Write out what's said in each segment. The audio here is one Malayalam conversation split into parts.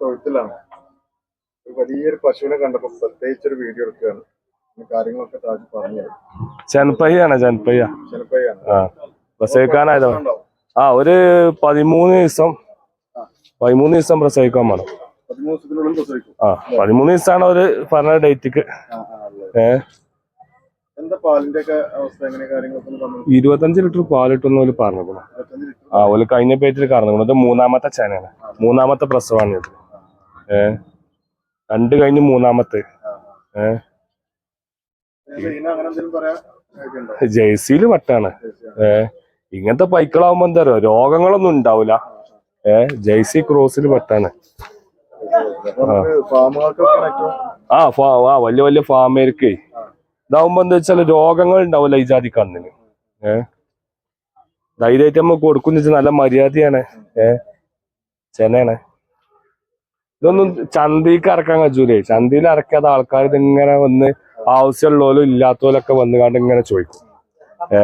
തൊഴുത്തിലാണ്. ഒരു വലിയൊരു പശുവിനെ കണ്ടപ്പോ പ്രത്യേകിച്ച് ഒരു വീഡിയോ എടുക്കുകയാണ്. കാര്യങ്ങളൊക്കെ താജ് പറഞ്ഞു ചെൻപയ്യാണ് ചെൻപയ്യ ചെനപ്പയ്യാണ് ആ. ഒരു പതിമൂന്ന് ദിവസം പതിമൂന്ന് ദിവസം പ്രസവിക്കാൻ വേണം ആ പതിമൂന്ന് ദിവസമാണ് അവർ പറഞ്ഞ ഡേറ്റിക്ക്. ആ, ആ, ഏ? എന്താ പാലിന്റെ ഒക്കെ അവസ്ഥ? എങ്ങനെ കാര്യങ്ങളൊക്കെ ഒന്ന് പറഞ്ഞു ഇരുപത്തഞ്ച് ലിറ്റർ പാലിട്ടൊന്നും ഓൽ പറഞ്ഞു ആ ഓൽ കഴിഞ്ഞ പേറ്റിൽ കറന്നു ഇത് മൂന്നാമത്തെ ചേനയാണ് മൂന്നാമത്തെ പ്രസവാണ് ഇത്. ഏ രണ്ട് കഴിഞ്ഞ് മൂന്നാമത്തെ. ഏ. ഇതിന് അങ്ങനെ എന്തെങ്കിലും പറയാൻ ഉണ്ടോ ജേഴ്സിയിൽ വട്ടാണ്. ഏഹ് ഇങ്ങനത്തെ ബൈക്കുകളാവുമ്പോ എന്താ പറയുക രോഗങ്ങളൊന്നും ഉണ്ടാവില്ല ഏഹ് ജേഴ്സി ക്രോസിൽ വട്ടാണ്. ആ. ഫാ ആ വലിയ വലിയ ഫാമേർക്ക് ഇതാവുമ്പോ എന്താ വെച്ചാൽ രോഗങ്ങൾ ഉണ്ടാവില്ല ഈ ജാതി കണ്ണിന് ഏഹ് ധൈര്യമായിട്ട് നമ്മൾ കൊടുക്കുന്ന നല്ല മര്യാദയാണ്. ഏഹ് ചെനയാണ്. ഇതൊന്നും ചന്തക്ക് ഇറക്കാൻ കഴിയൂലേ. ചന്തയിൽ ഇറക്കാത്ത ആൾക്കാർ ഇതിങ്ങനെ വന്ന് ആവശ്യമുള്ളവരും ഇല്ലാത്തവരൊക്കെ വന്ന് കണ്ട് ഇങ്ങനെ ചോദിക്കും. ഏ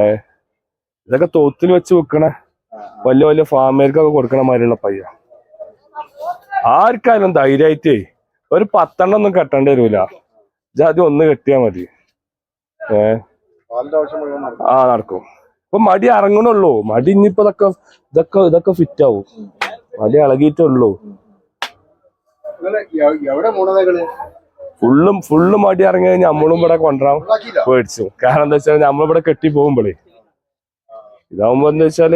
ഇതൊക്കെ തോത്തിൽ വെച്ച് വെക്കണ വലിയ വലിയ ഫാമേർക്കൊക്കെ കൊടുക്കണ മാതിരിയുള്ള പയ്യ. ആർക്കായാലും ധൈര്യമായിട്ടേ ഒരു പത്തെണ്ണം ഒന്നും കെട്ടേണ്ടി വരൂല. ജാതി ഒന്ന് കെട്ടിയാ മതി. ഏ ആ നടക്കും. ഇപ്പൊ മടി ഇറങ്ങണുള്ളൂ മടി ഇനിയിപ്പോ ഇതൊക്കെ ഇതൊക്കെ ഇതൊക്കെ ഫിറ്റ് ആവും. മടി ഇളകിയിട്ടുള്ളൂ ഫുള്ളും ഫുള്ളും മാറ്റി ഇറങ്ങി കഴിഞ്ഞാൽ നമ്മളും ഇവിടെ കൊണ്ടുവരാം. പേടിച്ചു. കാരണം എന്താ വെച്ചാൽ നമ്മളിവിടെ കെട്ടി പോകുമ്പോഴേ ഇതാവുമ്പോ എന്താ വെച്ചാൽ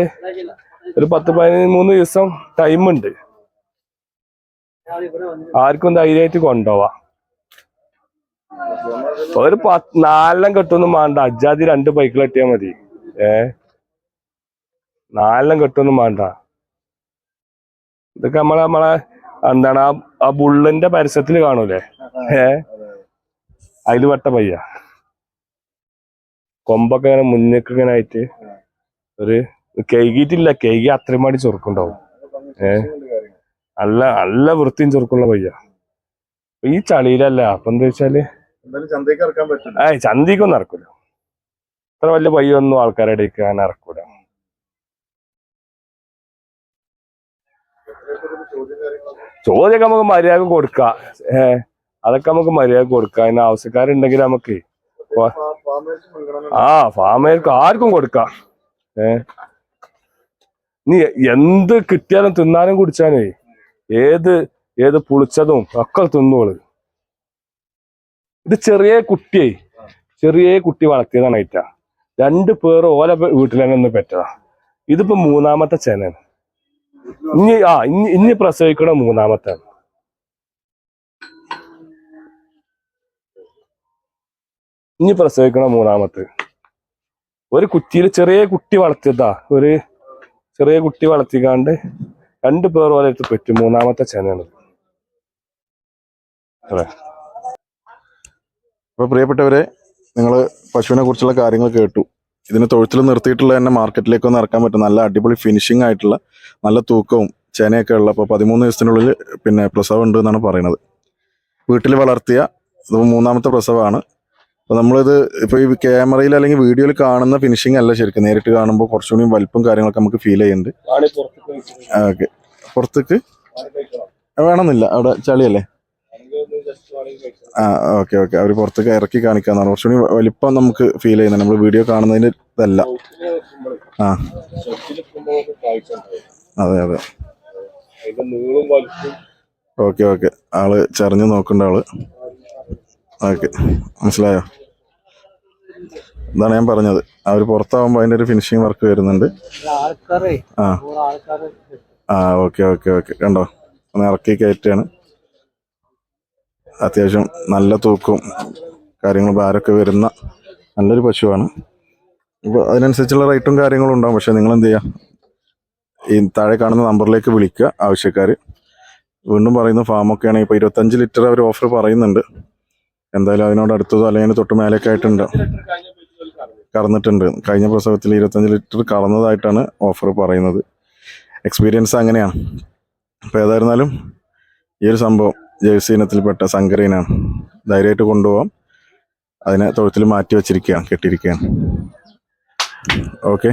ഒരു പത്ത് പതിമൂന്ന് ദിവസം ടൈം ഉണ്ട്. ആർക്കും ധൈര്യമായിട്ട് കൊണ്ടുപോവാ. ഒരു പത്ത് നാലെണ്ണം കെട്ടൊന്നും വേണ്ട അജാതി രണ്ട് ബൈക്കിൽ കെട്ടിയാ മതി. ഏ? നാലെണ്ണം കെട്ടൊന്നും വേണ്ട ഇതൊക്കെ നമ്മളെ നമ്മളെ എന്താണ് ആ ആ ബുള്ളിന്റെ പരസ്യത്തിൽ കാണൂലേ? ഏ? അതിൽ വട്ട പയ്യ. കൊമ്പൊക്കെ ഇങ്ങനെ മുന്നേക്ക് ഇങ്ങനെ ആയിട്ട് ഒരു കഴുകിയിട്ടില്ല കഴുകി അത്രയും മാടി ചൊറുക്കുണ്ടാവും. ഏ? നല്ല നല്ല വൃത്തിയും ചൊറുക്കുള്ള പയ്യ. ഈ ചളിയിലല്ല അപ്പൊ എന്താ വെച്ചാൽ? ചന്തക്കൊന്നും ഇറക്കൂല. ഇത്ര വലിയ പയ്യൊന്നും ആൾക്കാരുടെ ഇടയ്ക്ക് അങ്ങനെ ഇറക്കൂല. ചോദ്യമൊക്കെ നമുക്ക് മര്യാദ കൊടുക്കാം. ഏഹ് അതൊക്കെ നമുക്ക് മര്യാദ കൊടുക്കാം. അതിന് ആവശ്യക്കാരുണ്ടെങ്കിൽ നമുക്ക് ആ ഫാമേർക്ക് ആർക്കും കൊടുക്കാം. ഏ നീ എന്ത് കിട്ടിയാലും തിന്നാനും കുടിച്ചാനേ ഏത് ഏത് പുളിച്ചതും ഒക്കെ തിന്നോൾ. ഇത് ചെറിയ കുട്ടിയെ ചെറിയ കുട്ടി വളർത്തിയതാണ് ഏറ്റ രണ്ട് പേർ ഓല വീട്ടിൽ തന്നെ ഒന്ന് പെറ്റതാ. ഇതിപ്പോ മൂന്നാമത്തെ ചേനയാണ്. ഇനി ആ ഇനി ഇനി പ്രസവിക്കണ മൂന്നാമത്തെ ഇനി പ്രസവിക്കണ മൂന്നാമത്തെ. ഒരു കുറ്റിയിൽ ചെറിയ കുട്ടി വളർത്തിയതാ. ഒരു ചെറിയ കുട്ടി വളർത്തിക്കാണ്ട് രണ്ട് പേർ പോലെ എടുത്ത് പറ്റും. മൂന്നാമത്തെ ചേനയാണ്. അതെ അപ്പൊ പ്രിയപ്പെട്ടവരെ നിങ്ങൾ പശുവിനെ കുറിച്ചുള്ള കാര്യങ്ങൾ കേട്ടു. ഇതിന് തൊഴുത്തിൽ നിർത്തിയിട്ടുള്ള തന്നെ മാർക്കറ്റിലേക്ക് ഒന്ന് ഇറക്കാൻ പറ്റും. നല്ല അടിപൊളി ഫിനിഷിംഗ് ആയിട്ടുള്ള നല്ല തൂക്കവും ചേനയൊക്കെ ഉള്ള അപ്പോൾ പതിമൂന്ന് ദിവസത്തിനുള്ളിൽ പിന്നെ പ്രസവം ഉണ്ട് എന്നാണ് പറയുന്നത്. വീട്ടിൽ വളർത്തിയ ഇത് മൂന്നാമത്തെ പ്രസവമാണ്. അപ്പോൾ നമ്മളിത് ഇപ്പോൾ ഈ ക്യാമറയിൽ അല്ലെങ്കിൽ വീഡിയോയിൽ കാണുന്ന ഫിനിഷിംഗ് അല്ല ശരിക്കും. നേരിട്ട് കാണുമ്പോൾ കുറച്ചുകൂടി വലിപ്പം കാര്യങ്ങളൊക്കെ നമുക്ക് ഫീൽ ചെയ്യുന്നുണ്ട്. ഓക്കെ. പുറത്തേക്ക് വേണമെന്നില്ല. അവിടെ ചളിയല്ലേ? ആ ഓക്കെ ഓക്കെ. അവർ പുറത്തേക്ക് ഇറക്കി കാണിക്കാന്നാണ്. കുറച്ചുകൂടി വലിപ്പം നമുക്ക് ഫീൽ ചെയ്യുന്നത് നമ്മൾ വീഡിയോ കാണുന്നതിന് ഇതല്ല. ആ. അതെ അതെ. Okay okay. ആൾ ചറിഞ്ഞു നോക്കണ്ട ആൾ. ഓക്കെ. മനസ്സിലായോ? ഇതാണ് ഞാൻ പറഞ്ഞത്. അവർ പുറത്താവുമ്പോൾ അതിന്റെ ഒരു ഫിനിഷിങ് വർക്ക് വരുന്നുണ്ട്. ആ. ആ ഓക്കെ ഓക്കെ ഓക്കെ. കണ്ടോ? ഒന്ന് ഇറക്കി കയറ്റാണ് അത്യാവശ്യം നല്ല തൂക്കവും കാര്യങ്ങളും ഭാരമൊക്കെ വരുന്ന നല്ലൊരു പശുവാണ്. അപ്പോൾ അതിനനുസരിച്ചുള്ള റേറ്റും കാര്യങ്ങളും ഉണ്ടാകും പക്ഷേ നിങ്ങൾ എന്ത് ചെയ്യുക ഈ താഴെ കാണുന്ന നമ്പറിലേക്ക് വിളിക്കുക ആവശ്യക്കാർ വീണ്ടും പറയുന്നു ഫാമൊക്കെ ആണെങ്കിൽ ഇപ്പോൾ ഇരുപത്തഞ്ച് ലിറ്റർ അവർ ഓഫർ പറയുന്നുണ്ട്. എന്തായാലും അതിനോട് അടുത്തതോ അല്ലെങ്കിൽ തൊട്ട് മേലേക്ക് ആയിട്ടുണ്ട്. കറന്നിട്ടുണ്ട്. കഴിഞ്ഞ പ്രസവത്തിൽ ഇരുപത്തഞ്ച് ലിറ്റർ കറന്നതായിട്ടാണ് ഓഫർ പറയുന്നത്. എക്സ്പീരിയൻസ് അങ്ങനെയാണ്. അപ്പോൾ ഏതായിരുന്നാലും ഈ ഒരു സംഭവം ജേഴ്സി ഇനത്തിൽപ്പെട്ട സങ്കരയിനാണ് ധൈര്യമായിട്ട് കൊണ്ടുപോകാം അതിനെ തൊഴുത്തിൽ മാറ്റി വെച്ചിരിക്കുകയാണ് കെട്ടിയിരിക്കുകയാണ്. ഓക്കെ